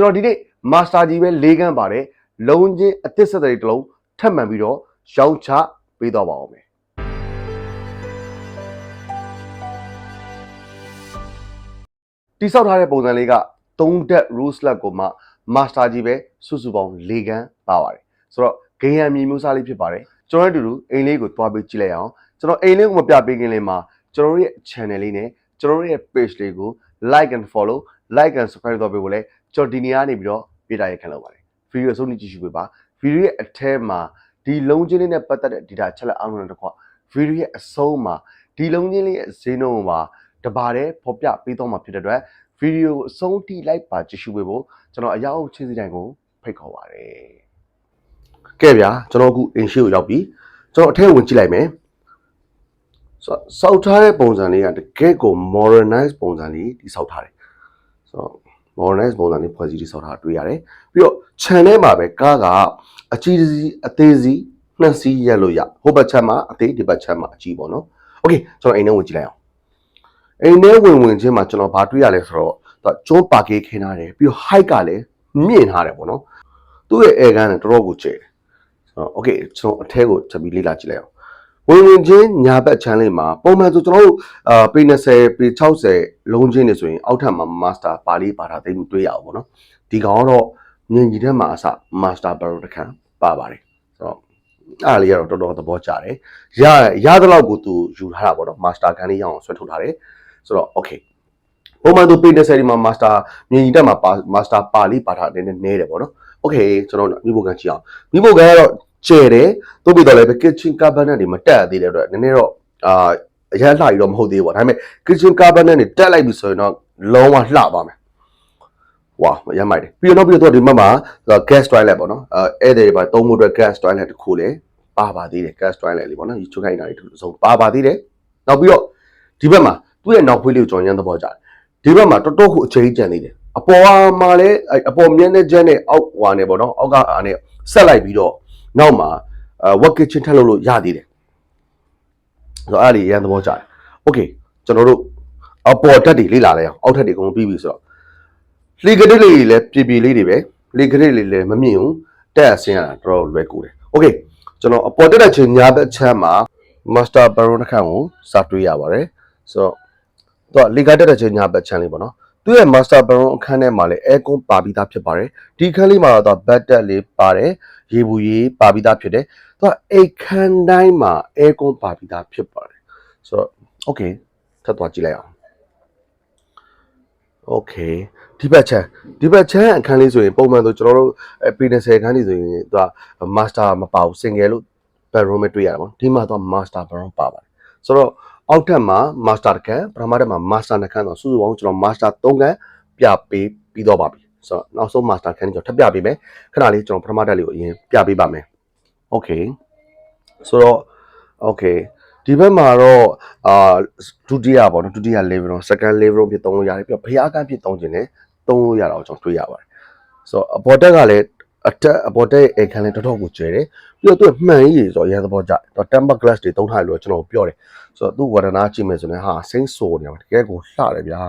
ကျွန်တော်ဒီနေ့မာစတာကြီးပဲ၄ခန်းပါတယ်လုံးချင်းအသစ်ဆက်တွေတစ်လုံးထပ်မံပြီးတော့ရောင်းချပေးတော့ပါအောင်မယ်တိဆောက်ထားတဲ့ပုံစံလေးက3 dead rose slab ကိုမှမာစတာကြီးပဲစုစုပေါင်း၄ခန်းပါပါတယ်ဆိုတော့ဂိမ်းရန်မြေမျိုးစားလေးဖြစ်ပါတယ်ကျွန်တော်တို့အတူတူအိမ်လေးကိုတွားပေးကြည့်လိုက်အောင်ကျွန်တော်အိမ်လေးကိုမပြပေးခင်လေးမှာကျွန်တော်တို့ရဲ့ channel လေးနဲ့ကျွန်တော်တို့ရဲ့ page လေးကို like and follow like and subscribe တော့ပေးဖို့လဲ ကျွန်တော်ဒီနေရာနေပြီးတော့ပြတာရခံလုပ်ပါတယ်ဗီဒီယိုအဆုံးကြည့်ရှုပေးပါဗီဒီယိုရဲ့အထဲမှာဒီလုံးချင်းလေးနဲ့ပတ်သက်တဲ့ data ချက်လက်အောင်လို့တစ်ခွဗီဒီယိုရဲ့အဆုံးမှာဒီလုံးချင်းလေးရဲ့ဈေးနှုန်းမှာတပါးတည်းဖော်ပြပေးတော့မှာဖြစ်တဲ့အတွက်ဗီဒီယိုကိုအဆုံးထိလိုက်ပါကြည့်ရှုပေးဖို့ကျွန်တော်အရောက်ချင်းစီတိုင်းကိုဖိတ်ခေါ်ပါတယ်ကဲဗျာကျွန်တော်အခုအင်ရှိကိုရောက်ပြီကျွန်တော်အထက်ဝင်ကြည့်လိုက်မယ်ဆောက်ဆောက်ထားတဲ့ပုံစံလေးကတကယ့်ကို modernize ပုံစံလေးတိဆောက်ထားတယ်ဆိုတော့ modernized ပုံစံလေးဖွဲ့စည်းတည်ဆောက်ထားတွေ့ရတယ်ပြီးတော့ channel ထဲမှာပဲကားကအကြီးစီးအသေးစီးနှစ်စီးရက်လို့ရဟိုဘက်ချက်မှာအသေးဒီဘက်ချက်မှာအကြီးပေါ့နော် okay ကျွန်တော်အိမ်ထဲဝင်ကြည့်လိုက်အောင်အိမ်ထဲဝင်ဝင်ချင်းမှာကျွန်တော်ဘာတွေ့ရလဲဆိုတော့ကျိုးပါကေးခင်းထားတယ်ပြီးတော့ height ကလည်းမြင့်ထားတယ်ပေါ့နော်သူ့ရဲ့ air gun ကတော်တော်ကိုကျယ်တယ်ဆိုတော့ okay ကျွန်တော်အထဲကိုချက်ပြီးလေ့လာကြည့်လိုက်အောင် ဝင်ဝင်ချင်းညာဘက်ချမ်းလေးမှာပုံမှန်ဆိုကျွန်တော်တို့အာပေ20ပေ60လုံးချင်းနေဆိုရင်အောက်ထပ်မှာ master ပါလေးပါတာသိမတွေ့ရအောင်ပေါ့နော်ဒီကောင်ကတော့မြင်ကြီးထဲမှာအစ master barrel တစ်ခါပါပါတယ်ဆိုတော့အားလေးကတော့တော်တော်သဘောကျတယ်ရရသလောက်ကိုသူယူထားတာပေါ့နော် master gun လေးရအောင်ဆွဲထုတ်ထားတယ်ဆိုတော့ okay ပုံမှန်သူပေ20ဒီမှာ master မြင်ကြီးတက်မှာ master ပါလေးပါတာနည်းနည်းနဲတယ်ပေါ့နော် okay ကျွန်တော်မိဖို့ကန်ကြည့်အောင်မိဖို့ကန်ကတော့ ကျဲတယ်သို့ပြီးတော့လည်း kitchen cabinet တွေမတက်သေးတဲ့အတွက်နည်းနည်းတော့အာအရလှကြီးတော့မဟုတ်သေးဘူးပေါ့ဒါပေမဲ့ kitchen cabinet တွေတက်လိုက်ပြီဆိုရင်တော့လုံးဝလှပါမယ်ဝါရမ်းမိုက်တယ်ပြီးတော့ပြီးတော့ဒီမှာမှာ gas toilet ပေါ့နော်အဲဧည့်သည်တွေပါသုံးဖို့အတွက် gas toilet တစ်ခုလည်းပါပါသေးတယ် gas toilet လေးပေါ့နော်ဒီချုပ်ခိုင်းတာတွေတစ်စုံပါပါသေးတယ်နောက်ပြီးတော့ဒီဘက်မှာသူ့ရဲ့နောက်ဖွေးလေးကိုကျွန်တော်ရမ်းသဘောကျတယ်ဒီဘက်မှာတော်တော်ကိုအချိန်ကျန်သေးတယ်အပေါ်မှာလည်းအပေါ်မျက်နှာချက်နဲ့အောက်ဟွာနေပေါ့နော်အောက်ကအားနဲ့ဆက်လိုက်ပြီးတော့ နောက်မှာအဲ work kitchen ထပ်လုပ်လို့ရသေးတယ်ဆိုတော့အဲ့ဒီရန်သဘောကျတယ် okay ကျွန်တော်တို့အပေါ်တက်တွေလေ့လာလိုက်အောင်အောက်ထက်တွေအကုန်ပြီးပြီဆိုတော့လေကတစ်လေးတွေလည်းပြေပြေလေးတွေပဲလေကတစ်လေးလည်းမမြင်ဘူးတက်အဆင်းရတာတော်တော်လွယ်ကူတယ် okay ကျွန်တော်အပေါ်တက်တဲ့ချိန်ညာဘက်ချမ်းမှာ master baron တစ်ခန့်ကိုစတွေ့ရပါတယ်ဆိုတော့တော့လေကတက်တဲ့ချိန်ညာဘက်ချမ်းလေးပေါ့နော် သူရဲ့ master baron အခန်းထဲမှာလည်း air con ပါပြီးသားဖြစ်ပါတယ်ဒီခန်းလေးမှာတော့ bed တက်လေးပါတယ်ရေဘူးရေပါပြီးသားဖြစ်တယ်သူကအိတ်ခန်းတိုင်းမှာ air con ပါပြီးသားဖြစ်ပါတယ်ဆိုတော့ okay ထပ်သွားကြည့်လိုက်အောင် okay ဒီဘက်ချမ်းဒီဘက်ချမ်းအခန်းလေးဆိုရင်ပုံမှန်ဆိုကျွန်တော်တို့အဲပေ20ခန်းလေးဆိုရင်သူက master မပါဘူး single လို့ bedroom ပဲတွေ့ရတာပေါ့ဒီမှာတော့ master bedroom ပါပါတယ်ဆိုတော့ အောက်ထပ်မှာ master တစ်ခန်းပထမထပ်မှာ master နှစ်ခန်းတော့စုစုပေါင်းကျွန်တော် master 3ခန်းပြပေးပြီးတော့ပါပြီဆိုတော့နောက်ဆုံး master ခန်းကျွန်တော်ထပ်ပြပေးမယ်ခဏလေးကျွန်တော်ပထမတက်လေးကိုအရင်ပြပေးပါမယ် okay ဆိုတော့ okay ဒီဘက်မှာတော့အာဒုတိယပေါ့နော်ဒုတိယ level တော့ second level ဖြစ်သုံးလို့ရတယ်ပြီးတော့ဘုရားကန်းဖြစ်သုံးခြင်းနဲ့သုံးလို့ရတာကိုကျွန်တော်တွေ့ရပါတယ်ဆိုတော့အပေါ်တက်ကလည်း အတက်အပေါ်တက်ရဲ့အခန်းလေးတော်တော်ကိုကျဲတယ်ပြီးတော့သူကမှန်ကြီးဆိုတော့ရန်သဘောကျတော့ temper glass တွေသုံးထားတယ်လို့ကျွန်တော်ပြောတယ်ဆိုတော့သူ့ဝရဏကြည့်မယ်ဆိုရင်ဟာစိမ့်ဆိုနေတယ်တကယ်ကိုလှတယ်ဗျာ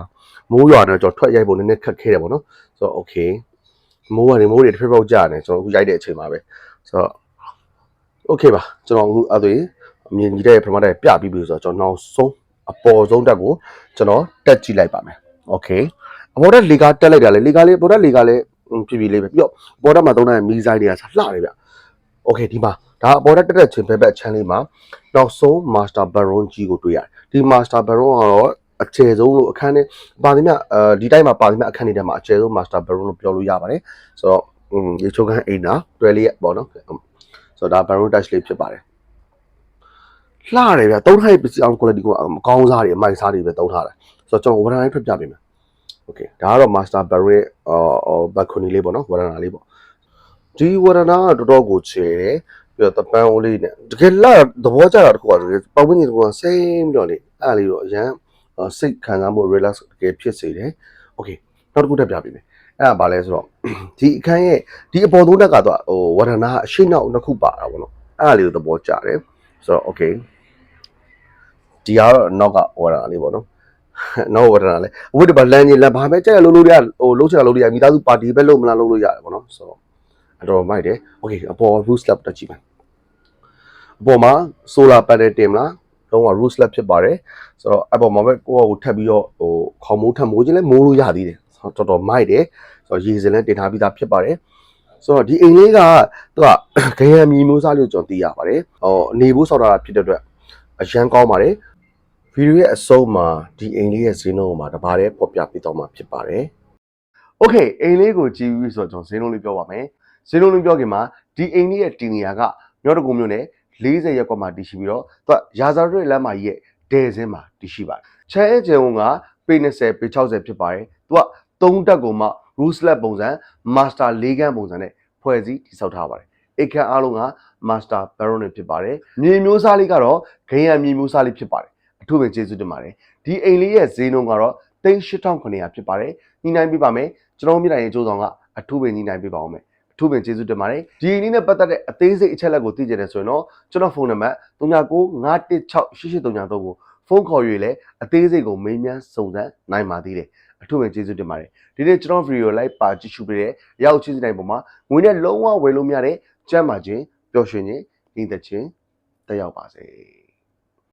မိုးရွာတော့ကျွန်တော်ထွက်ရိုက်ဖို့နည်းနည်းခက်ခဲတယ်ပေါ့နော်ဆိုတော့ okay မိုးကနေမိုးတွေတစ်ဖက်ပေါက်ကျနေကျွန်တော်အခုရိုက်တဲ့အချိန်မှာပဲဆိုတော့ okay ပါကျွန်တော်အခုအဲ့ဒါအမြင်ကြီးတဲ့ပထမတက်ပြပြီးပြီဆိုတော့ကျွန်တော်နောက်ဆုံးအပေါ်ဆုံးတက်ကိုကျွန်တော်တက်ကြည့်လိုက်ပါမယ် okay အပေါ်တက်လေကားတက်လိုက်တာလေလေကားလေးပေါ်တက်လေကားလေး ပြပြလေးပဲပြီးတော့ပေါ်တက်မှာသုံးတဲ့မီဇိုင်းတွေကလှတယ်ဗျ okay ဒီမှာဒါအပေါ်တက်တက်ချင်းဘက်ဘက်ချမ်းလေးမှာနောက်ဆုံး master baron ကြီးကိုတွေ့ရတယ်ဒီ master baron ကတော့အကျယ်ဆုံးလို့အခန်းနဲ့ပါသမျှအဲဒီတိုင်းမှာပါသမျှအခန်းတွေထဲမှာအကျယ်ဆုံး master baron လို့ပြောလို့ရပါတယ်ဆိုတော့อืมရေချိုးခန်းအိမ်နာတွဲလေးပေါ့နော်ဆိုတော့ဒါ baron touch လေးဖြစ်ပါတယ်လှတယ်ဗျသုံးထားတဲ့ပစ္စည်းအောင် quality ကိုအကောင်းစားတွေအမိုက်စားတွေပဲသုံးထားတယ်ဆိုတော့ကျွန်တော်ဝရဏလေးထွက်ပြပေးမယ် okay ဒါကတော့ master baron ရဲ့အော် balcony လေးပေါ့နော်ဝရဏလေးပေါ့ဒီဝရဏကတော်တော်ကိုချေတယ်ပြီးတော့တပန်းအိုးလေးနဲ့တကယ်လာသဘောကျတာတခုကတကယ်ပတ်ဝန်းကျင်တခုကစိမ့်ပြီးတော့လေအဲ့လေးတော့အရန်စိတ်ခံစားမှု relax တကယ်ဖြစ်စေတယ် okay နောက်တစ်ခုတက်ပြပေးမယ်အဲ့ဒါဘာလဲဆိုတော့ဒီအခန်းရဲ့ဒီအပေါ်သုံးတက်ကတော့ဟိုဝရဏအရှိနောက်နှစ်ခုပါတာပေါ့နော်အဲ့ဒါလေးကိုသဘောကျတယ်ဆိုတော့ okay ဒီကတော့နောက်ကဝရဏလေးပေါ့နော် နော်ဝတနာလဲအဝတ်တပါလမ်းကြီးလမ်းဘာပဲကြက်ရလုံးလို့ရဟိုလုံးချင်တာလုံးလို့ရမိသားစုပါတီပဲလုံးမလားလုံးလို့ရတယ်ပေါ့နော်ဆိုတော့အတော်မိုက်တယ်โอเคအပေါ် roof slab တက်ကြည့်မယ်အပေါ်မှာ solar panel တင်မလားလုံးဝ roof slab ဖြစ်ပါတယ်ဆိုတော့အပေါ်မှာပဲကိုယ့်ကိုထပ်ပြီးတော့ဟိုခေါင်းမိုးထပ်မိုးခြင်းလဲမိုးလို့ရသေးတယ်ဆိုတော့တော်တော်မိုက်တယ်ဆိုတော့ရေစင်လဲတင်ထားပြီးသားဖြစ်ပါတယ်ဆိုတော့ဒီအိမ်လေးကသူကခရမ်းမြီမျိုးစားလို့ကျွန်တော်သိရပါတယ်ဟောနေဖို့ဆောက်တာဖြစ်တဲ့အတွက်အရန်ကောင်းပါတယ် ဗီဒီယိုရဲ့အဆုံးမှာဒီအိမ်လေးရဲ့ဈေးနှုန်းကိုမှတပါးတည်းပေါ်ပြပေးတော့မှာဖြစ်ပါတယ်။ Okay အိမ်လေးကိုကြည့်ပြီးဆိုတော့ကျွန်တော်ဈေးနှုန်းလေးပြောပါမယ်။ဈေးနှုန်းလေးပြောခင်မှာဒီအိမ်လေးရဲ့တည်နေရာကမြောက်တကူမြို့နယ်40ရပ်ကွက်မှာတည်ရှိပြီးတော့သူကရာဇာရွေလမ်းမကြီးရဲ့ဒဲစင်းမှာတည်ရှိပါတယ်။ချဲအကျယ်ဝန်ကပေ20ပေ60ဖြစ်ပါတယ်။သူက3တက်ကိုမှ Rooslet ပုံစံ Master ၄ခန်းပုံစံနဲ့ဖွဲ့စည်းတည်ဆောက်ထားပါတယ်။အိမ်ခန်းအားလုံးက Master Baron ဖြစ်ပါတယ်။မြေမျိုးစားလေးကတော့ဂိမ်းရမြေမျိုးစားလေးဖြစ်ပါတယ် အထူးပဲကျေးဇူးတင်ပါတယ်ဒီအိမ်လေးရဲ့ဈေးနှုန်းကတော့38,900ဖြစ်ပါတယ်ညှိနှိုင်းပေးပါမယ်ကျွန်တော်မြင့်နိုင်ရဲ့ကြိုးဆောင်ကအထူးပဲညှိနှိုင်းပေးပါအောင်မယ်အထူးပဲကျေးဇူးတင်ပါတယ်ဒီအိမ်လေးနဲ့ပတ်သက်တဲ့အသေးစိတ်အချက်လက်ကိုသိကြတယ်ဆိုရင်တော့ကျွန်တော်ဖုန်းနံပါတ်39916333ကိုဖုန်းခေါ်၍လည်းအသေးစိတ်ကိုမေးမြန်းစုံစမ်းနိုင်ပါသေးတယ်အထူးပဲကျေးဇူးတင်ပါတယ်ဒီနေ့ကျွန်တော်ဗီဒီယိုလိုက်ပါကြည့်ရှုပေးတဲ့ရောက်ချင်းစီတိုင်းပေါ်မှာငွေနဲ့လုံးဝဝယ်လို့မရတဲ့ကျမ်းမာခြင်းပျော်ရွှင်ခြင်းညီသက်ခြင်းတက်ရောက်ပါစေ